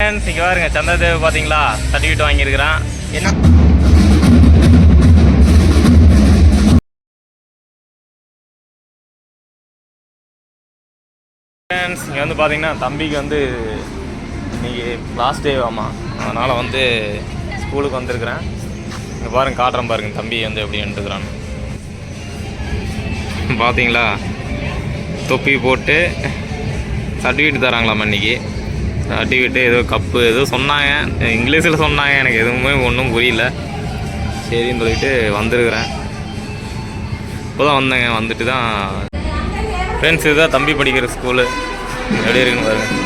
Friends இங்கே பாருங்க சந்திரதேவ் பார்த்தீங்களா சர்டிஃபிகேட் வாங்கியிருக்கிறான். என்ன? ஃப்ரெண்ட்ஸ் இங்கே வந்து பார்த்தீங்கன்னா தம்பிக்கு வந்து இன்னைக்கு லாஸ்ட் டே ஆமாம் அதனால் வந்து ஸ்கூலுக்கு வந்திருக்கிறேன். இங்கே பாருங்க காட்டுறேன் பாருங்க தம்பி வந்து எப்படி நின்றுக்கிறான்னு பார்த்தீங்களா தொப்பி போட்டு சர்டிஃபிகேட் தராங்களாம் இன்றைக்கி சர்டிஃபிகேட்டு ஏதோ கப்பு ஏதோ சொன்னாங்க. இங்கிலீஷில் சொன்னாங்க. எனக்கு எதுவுமே ஒன்றும் புரியல. சரின்னு சொல்லிட்டு வந்திருக்கிறேன். இப்போ தான் வந்தேங்க. வந்துட்டு தான் ஃப்ரெண்ட்ஸ் இதுதான் தம்பி படிக்கிற ஸ்கூலு எப்படி இருக்குன்னு பாருங்கள்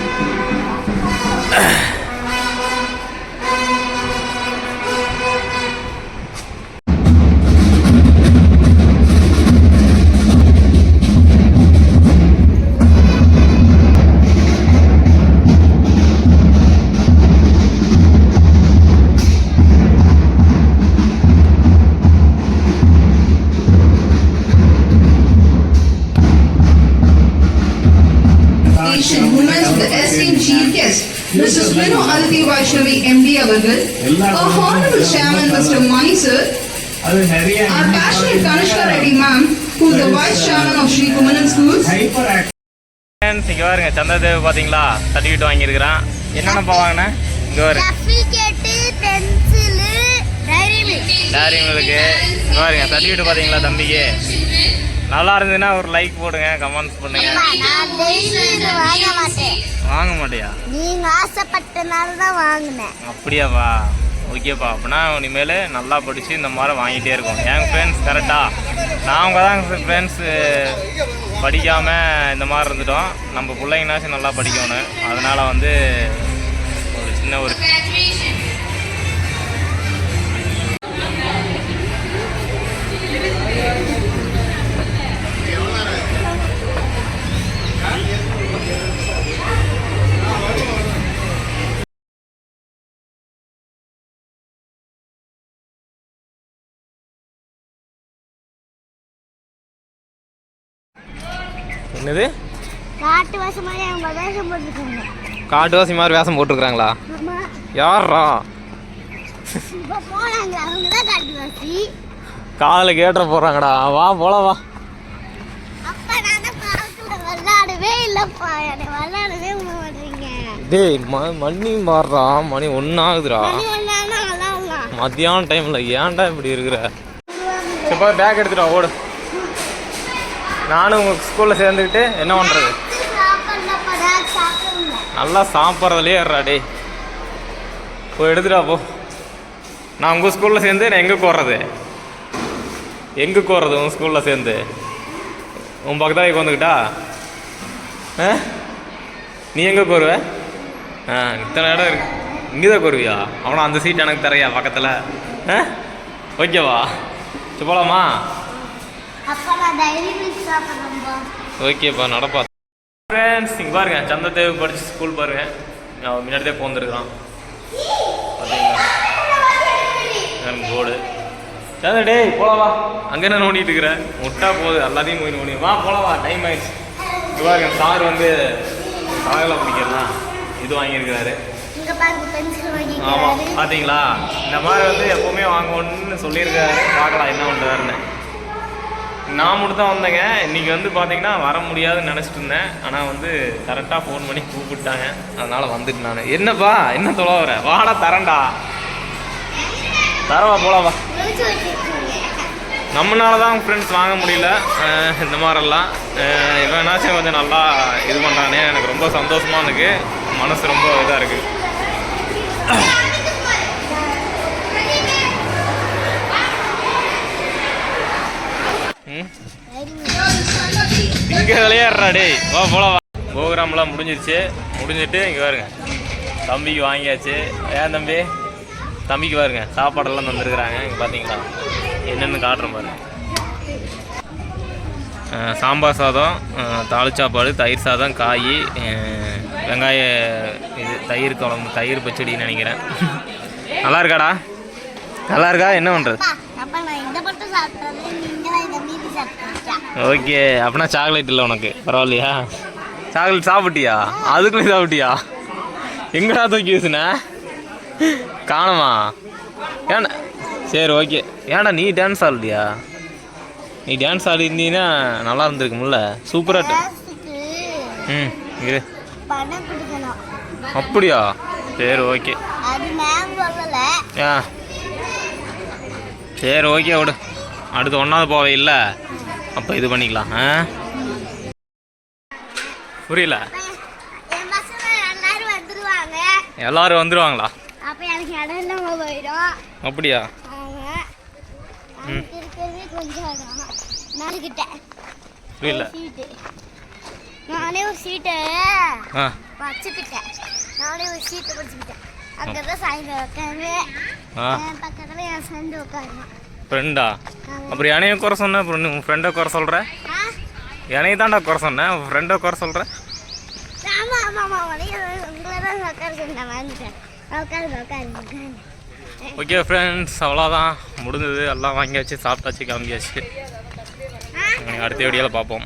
chief guest, Mrs. Vinu Alti Vaishnavi MD அவர்கள், our honorable chairman Mr. Mani sir, our passionate Kanishka Reddy ma'am, who is the vice chairman of Sri Kumaran Schools, இங்கே பாருங்க சந்திரதேவ் பார்த்தீங்களா சர்டிஃபிகேட் வாங்கியிருக்கிறான் என்னென்னப்பா வாங்கினேன் இங்கே பாருங்க டைரி மில்க் டேரி மில்க்கு இங்கே பாருங்க certificate பார்த்தீங்களா தம்பிக்கு நல்லா இருந்ததுன்னா ஒரு லைக் போடுங்க கமெண்ட்ஸ் பண்ணுங்க. நான் வாங்க மாட்டியா? நீங்க ஆசைப்பட்டனால தான் வாங்கினேன். அப்படியாப்பா. ஓகேப்பா. அப்படின்னா இனிமேல் நல்லா படித்து இந்த மாதிரி வாங்கிட்டே இருக்கோம். என் ஃப்ரெண்ட்ஸ் கரெக்டாக நாங்கள் தான் ஃப்ரெண்ட்ஸு படிக்காமல் இந்த மாதிரி இருந்துட்டோம். நம்ம பிள்ளைங்கனாச்சும் நல்லா படிக்கணும். அதனால் வந்து ஒரு சின்ன ஒரு என்னது? காட்டு வருஷம் மாதிரி அவங்க வேஷம் போட்டுருக்காங்க. காட்டுவாசி மாதிரி வேஷம் போட்டிருக்கிறாங்களா? ஆமா. யாரா காட்டு வாசி. காதில் கேட்டுற போகிறாங்கடா வா போலாம் வா. டேய் ம மணி மாறுறா. மணி ஒன்றாகுதுடா மத்தியான டைமில் ஏன்டா இப்படி இருக்கிற? இப்போ பேக் எடுத்துட்டா ஓடு. நானும் உங்கள் ஸ்கூலில் சேர்ந்துக்கிட்டு என்ன பண்ணுறது நல்லா சாப்பிட்றதுலே ஏறாடி போய் எடுத்துடா போ. நான் உங்கள் ஸ்கூலில் சேர்ந்து நான் எங்கே போடுறது எங்கே போடுறது உங்கள் ஸ்கூலில் சேர்ந்து? உன் பக்கத்தாலே வந்துக்கிட்டா ஆ? நீ எங்கே கோருவ? ஆ இத்தனை இடம் இருக்கு. இங்கே தான் கோருவியா? அவனா அந்த சீட் எனக்கு தரையா பக்கத்தில். ஆ? ஓகேவா? சரி போகலாமா அப்பா நான் டைரி மில்க் சாப்பிட்றேன்ப்பா ஓகேப்பா நடப்பா. ஃப்ரெண்ட்ஸ் இங்கே பாருங்க சந்திரதேவ் படிச்சு ஸ்கூல் பாருங்க. அவன் முன்னாடி தான் போந்துருக்கான் பார்த்தீங்களா போர்டு சந்திர டேய் போலாம் வா. அங்கே என்ன நோண்டிட்டு இருக்கிற? முட்டா போகுது எல்லாத்தையும் போய் நோண்டி வா போலாம் வா டைம் ஆயிடுச்சு. இங்கே பாருங்க சார் வந்து காலையில் பிடிக்கிறதா இது வாங்கியிருக்கிறாரு. இங்க பாருங்க பென்சில் ஆமாம் பார்த்தீங்களா இந்த மாதிரி வந்து எப்போவுமே வாங்கணும்னு சொல்லியிருக்காரு. பார்க்கலாம் என்ன பண்ணுறாருன்னு நான் மட்டும் தான் வந்தேங்க. இன்றைக்கி வந்து பார்த்தீங்கன்னா வர முடியாதுன்னு நினச்சிட்டு இருந்தேன். ஆனால் வந்து கரெக்டாக ஃபோன் பண்ணி கூப்பிட்டாங்க. அதனால் வந்துட்டு நான். என்னப்பா? என்ன தொலை வர? வாடா தரேன்டா. தரவா போலாம் வா நம்மளால தான் ஃப்ரெண்ட்ஸ் வாங்க முடியல. இந்த மாதிரிலாம். இவன் என்னாச்சும் கொஞ்சம் நல்லா இது பண்ணுறானே எனக்கு ரொம்ப சந்தோஷமாக இருக்குது மனசு ரொம்ப இதாக இருக்குது இங்கே விளையாடுறா டேய். வா போலாம் ப்ரோக்ராம்லாம் முடிஞ்சிருச்சு. முடிஞ்சிட்டு இங்கே பாருங்க. தம்பிக்கு வாங்கியாச்சு. ஏன் தம்பி? தம்பிக்கு பாருங்க. சாப்பாடெல்லாம் தந்துருக்குறாங்க. இங்கே பார்த்தீங்களா என்னென்னு காட்டுறேன் பாருங்க. சாம்பார் சாதம் தாளிச்சாப்பாடு தயிர் சாதம் காய் வெங்காய இது தயிர் குழம்பு தயிர் பச்சடின்னு நினைக்கிறேன். நல்லா இருக்காடா? நல்லா இருக்கா? என்ன பண்ணுறது ஓகே அப்படின்னா சாக்லேட் இல்லை உனக்கு. பரவாயில்லையா? சாக்லேட் சாப்பிட்டியா? அதுக்குள்ளே சாப்பிட்டியா? எங்கடா தூக்கி வீசுன? காணுமா? ஏன்டா? சரி ஓகே. ஏன்டா நீ டான்ஸ் ஆடலையா நீ டான்ஸ் ஆடி இருந்தீங்கன்னா நல்லா இருந்திருக்கும்ல. சூப்பராக ம் இரு. அப்படியா? சரி ஓகே. ஆ. சரி ஓகே விடு. அடுத்து ஒன்றாவது போவே இல்லை அப்போ இது பண்ணிக்கலாம் ஆ? புரியல? எல்லாரும் வந்துருவாங்க. எல்லாரும் வந்துடுவாங்களா அப்ப எனக்கு இடம் இல்லாம போயிடும். அப்படியா? புரியல. நானே ஒரு சீட்டை வச்சுக்கிட்டேன். நானே ஒரு சீட்டை வச்சுக்கிட்டேன் அங்கதான் சாயந்தரம் உட்காருவேன். ஆ. என் பக்கத்துல என் ஃப்ரெண்டு உட்காருவான். ஃப்ரெண்டா அப்புறம் என்னையும் குறை சொன்ன அப்புறம் உன் ஃப்ரெண்டை குறை சொல்கிற ஆ? என்னையும் தான்டா குறை சொன்னேன் உன் ஃப்ரெண்டை குறை சொல்கிற சொன்னேன் ஓகே ஃப்ரெண்ட்ஸ் அவ்வளோதான் முடிஞ்சது. எல்லாம் வாங்கியாச்சு சாப்பிட்டாச்சு கிளம்பியாச்சு. அடுத்த வீடியோவில் பார்ப்போம்